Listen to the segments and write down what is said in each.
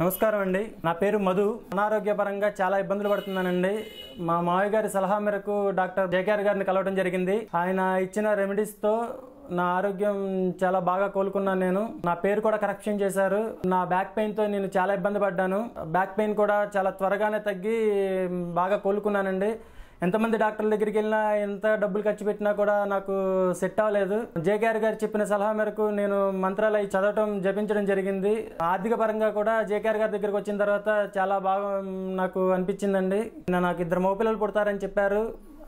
నమస్కారం అండి. నా పేరు మధు. అనారోగ్యపరంగా చాలా ఇబ్బందులు పడుతున్నానండి. మా మావయ్య గారి సలహా మేరకు డాక్టర్ జేకేఆర్ గారిని కలవడం జరిగింది. ఆయన ఇచ్చిన రెమెడీస్తో నా ఆరోగ్యం చాలా బాగా కోలుకున్నాను నేను. నా పేరు కూడా కరెక్షన్ చేశారు. నా బ్యాక్ పెయిన్తో నేను చాలా ఇబ్బంది పడ్డాను. బ్యాక్ పెయిన్ కూడా చాలా త్వరగానే తగ్గి బాగా కోలుకున్నానండి. ఎంతమంది డాక్టర్ల దగ్గరికి వెళ్ళినా ఎంత డబ్బులు ఖర్చు పెట్టినా కూడా నాకు సెట్ అవ్వలేదు. జేకేఆర్ గారు చెప్పిన సలహా మేరకు నేను మంత్రాలు అవి చదవటం జపించడం జరిగింది. ఆర్థిక పరంగా కూడా జేకేఆర్ గారి దగ్గరికి వచ్చిన తర్వాత చాలా బాగా నాకు అనిపించిందండి. నాకు ఇద్దరు మగపిల్లలు పుడతారని చెప్పారు.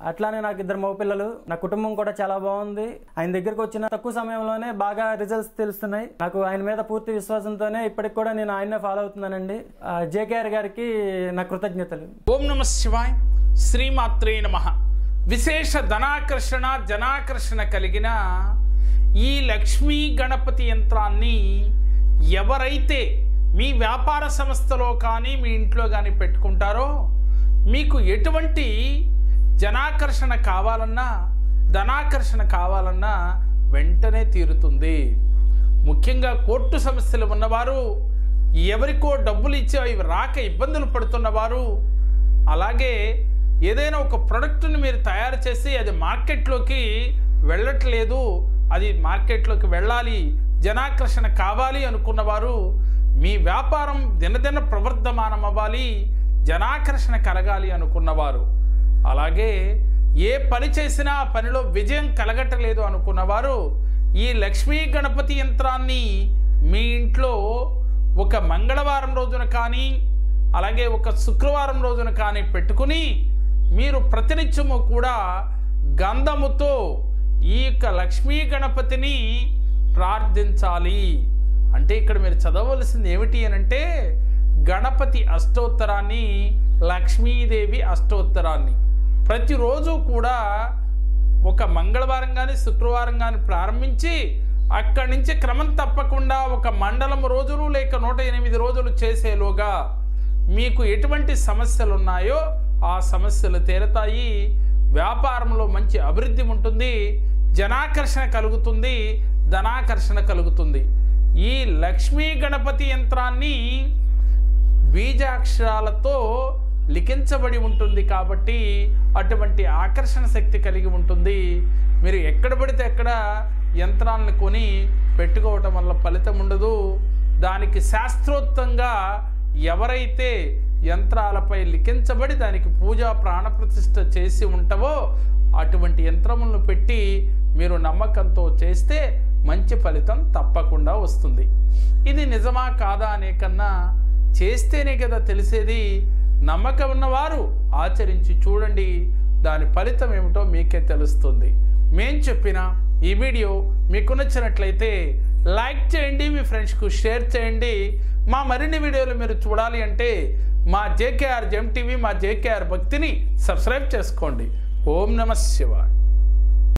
అట్లానే నాకు ఇద్దరు మగపిల్లలు నా కుటుంబం కూడా చాలా బాగుంది. ఆయన దగ్గరకు వచ్చిన తక్కువ సమయంలోనే బాగా రిజల్ట్స్ తెలుస్తున్నాయి. నాకు ఆయన మీద పూర్తి విశ్వాసంతోనే ఇప్పటికి కూడా నేను ఆయన్నే ఫాలో అవుతున్నానండి. జేకేఆర్ గారికి నా కృతజ్ఞతలు. ఓం నమ శివాయ్. శ్రీమాత్రే నమ. విశేష ధనాకర్షణ జనాకర్షణ కలిగిన ఈ లక్ష్మీ గణపతి యంత్రాన్ని ఎవరైతే మీ వ్యాపార సంస్థలో కానీ మీ ఇంట్లో కానీ పెట్టుకుంటారో మీకు ఎటువంటి జనాకర్షణ కావాలన్నా ధనాకర్షణ కావాలన్నా వెంటనే తీరుతుంది. ముఖ్యంగా కోర్టు సమస్యలు ఉన్నవారు ఎవరికో డబ్బులు ఇచ్చి అవి రాక ఇబ్బందులు పడుతున్నవారు అలాగే ఏదైనా ఒక ప్రోడక్ట్ని మీరు తయారు చేసి అది మార్కెట్లోకి వెళ్ళట్లేదు అది మార్కెట్లోకి వెళ్ళాలి జనాకర్షణ కావాలి అనుకున్నవారు మీ వ్యాపారం దినదిన ప్రవర్ధమానం అవ్వాలి జనాకర్షణ కలగాలి అనుకున్నవారు. అలాగే ఏ పని చేసినా ఆ పనిలో విజయం కలగటలేదు అనుకున్నవారు ఈ లక్ష్మీ గణపతి యంత్రాన్ని మీ ఇంట్లో ఒక మంగళవారం రోజున కానీ అలాగే ఒక శుక్రవారం రోజున కానీ పెట్టుకుని మీరు ప్రతినిత్యము కూడా గంధముతో ఈ యొక్క లక్ష్మీ గణపతిని ప్రార్థించాలి. అంటే ఇక్కడ మీరు చదవలసింది ఏమిటి అని అంటే గణపతి అష్టోత్తరాన్ని లక్ష్మీదేవి అష్టోత్తరాన్ని. ప్రతిరోజు కూడా ఒక మంగళవారం కానీ శుక్రవారం కానీ ప్రారంభించి అక్కడి నుంచి క్రమం తప్పకుండా ఒక మండలం రోజులు లేక నూట ఎనిమిది రోజులు చేసేలోగా మీకు ఎటువంటి సమస్యలు ఉన్నాయో ఆ సమస్యలు తీరతాయి. వ్యాపారంలో మంచి అభివృద్ధి ఉంటుంది. జనాకర్షణ కలుగుతుంది. ధనాకర్షణ కలుగుతుంది. ఈ లక్ష్మీ గణపతి యంత్రాన్ని బీజాక్షరాలతో లిఖించబడి ఉంటుంది కాబట్టి అటువంటి ఆకర్షణ శక్తి కలిగి ఉంటుంది. మీరు ఎక్కడ పడితే ఎక్కడ యంత్రాలను కొని పెట్టుకోవటం వల్ల ఫలితం ఉండదు. దానికి శాస్త్రోక్తంగా ఎవరైతే యంత్రాలపై లిఖించబడి దానికి పూజా ప్రాణప్రతిష్ఠ చేసి ఉంటావో అటువంటి యంత్రములను పెట్టి మీరు నమ్మకంతో చేస్తే మంచి ఫలితం తప్పకుండా వస్తుంది. ఇది నిజమా కాదా అనే కన్నా చేస్తేనే కదా తెలిసేది. నమ్మకం ఉన్నవారు ఆచరించి చూడండి. దాని ఫలితం ఏమిటో మీకే తెలుస్తుంది. మేం చెప్పిన ఈ వీడియో మీకు నచ్చినట్లయితే లైక్ చేయండి మీ ఫ్రెండ్స్కు షేర్ చేయండి. మా మరిన్ని వీడియోలు మీరు చూడాలి అంటే మా జేకేఆర్ జెమ్ టీవీ మా జేకేఆర్ భక్తిని సబ్స్క్రైబ్ చేసుకోండి. ఓం నమ శివాయ్.